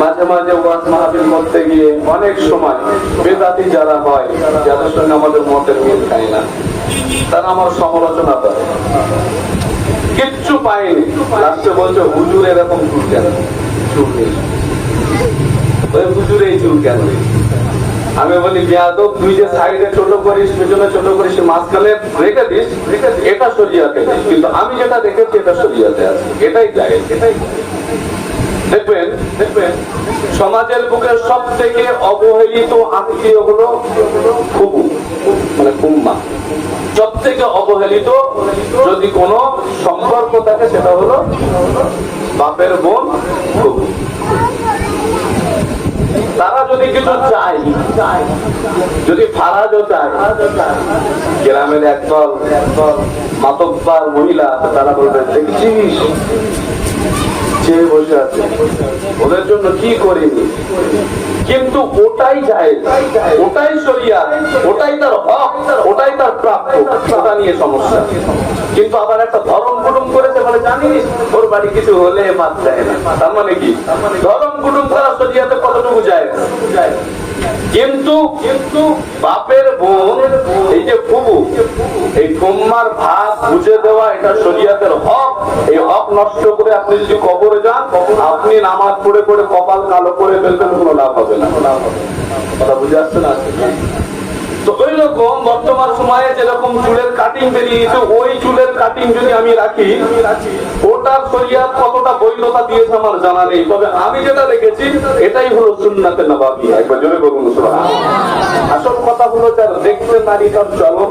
মাঝে মাঝে ওয়াজ মাহফিল করতে গিয়ে অনেক সময় বেদাতি যারা হয়, যাদের সঙ্গে আমাদের মতের মিল খায় না, তারা আমার সমালোচনা করে। কিচ্ছু পায়নি। লাস্টে বলছে, হুজুর এরকম চুল কেন? ওই হুজুর এই চুল কেন আমি বলি বেয়াদব তুই যে সাইডে ছোট করিস, পেছনে ছোট করিস মাঝখানে রেখে দিস, এটা সরিয়াতে কিন্তু আমি যেটা দেখেছি, এটা সরিয়াতে আছে। এটাই যায় এটাই দেখবেন দেখবেন, সমাজের বুকে সব থেকে অবহেলিত আত্মীয় হলো খুবু মানে কুম্মা। সব থেকে অবহেলিত যদি কোনো সম্পর্ক থাকে, সেটা হলো বাপের বোন খুবু তারা যদি কিছু চায়, যদি ফারাজও চায়, গ্রামের একদল একদল মাতব্বার মহিলা, তারা বলবে, দেখছিস? বসে আছে ওদের জন্য কি করিনি? কিন্তু ওটাই যায়, ওটাই সরিয়া ওটাই তার হক, ওটাই তার প্রাপ্য, ওটা নিয়ে সমস্যা। কিন্তু আবার একটা ধরম কুটুম করেছে ওর বাড়ি কিছু হলে বাদ দেয় না। তার মানে কি? ধরম কুটুম সরিয়াতে কতটুকু যায় যায়? কিন্তু কিন্তু বাপের বোন, এই যে ফুবু এই কুম্মার ভাগ বুঝে দেওয়া, এটা শরিয়াতের হক। এই হক নষ্ট করে আপনি যদি কবরে যান, আপনি নামাজ পড়ে পড়ে কপাল কালো করে ফেলবেন, কোনো লাভ হবে না। কথা বুঝে আসছে না? বর্তমান সময়ে যেরকম চুলের কাটিং বেরিয়েছে, ওই চুলের কাটিং যদি আমি রাখি ওটার কতটা বৈধতা দিয়েছে আমার জানা নেই। তবে আমি যেটা দেখেছি, এটাই হলো সুন্নাতে নবাবি। একবার জোরে বলুন আসল কথা হলো, যার দেখতে নারী তার চলন